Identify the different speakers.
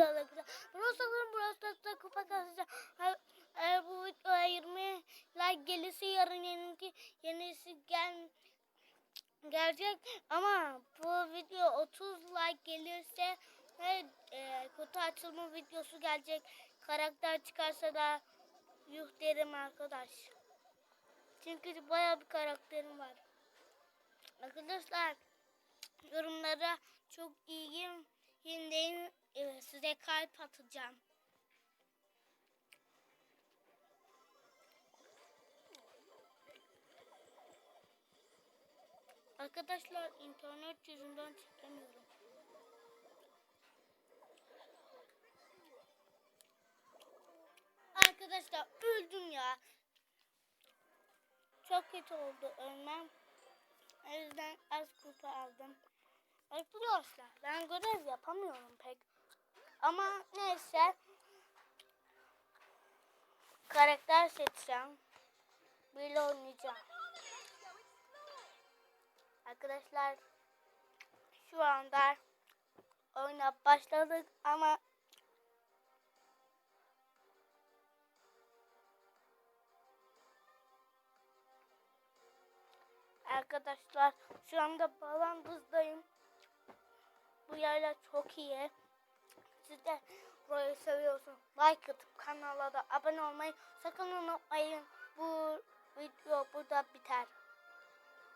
Speaker 1: arkadaşlar. Burası burası kupa kasacağım. Eğer bu videoya 20 like gelirse yarın yenisi, yenisi gel, gelecek. Ama bu video 30 like gelirse ve e, kutu açılma videosu gelecek. Karakter çıkarsa da yuh derim arkadaş. Çünkü baya bir karakterim var. Arkadaşlar yorumlara çok iyiyim. Yeniden e, size kalp atacağım. Arkadaşlar internet yüzünden çekemiyorum. Arkadaşlar öldüm ya. Çok kötü oldu ölmem. O yüzden az kupa aldım. Arkadaşlar ben görev yapamıyorum pek. Ama neyse. Karakter seçeceğim. Böyle oynayacağım. Arkadaşlar şu anda oyuna başladık ama Arkadaşlar şu anda Balandız'dayım. Bu yerler çok iyi. De burayı seviyorsunuz. Like atıp kanala da abone olmayı sakın unutmayın. Bu video burada biter.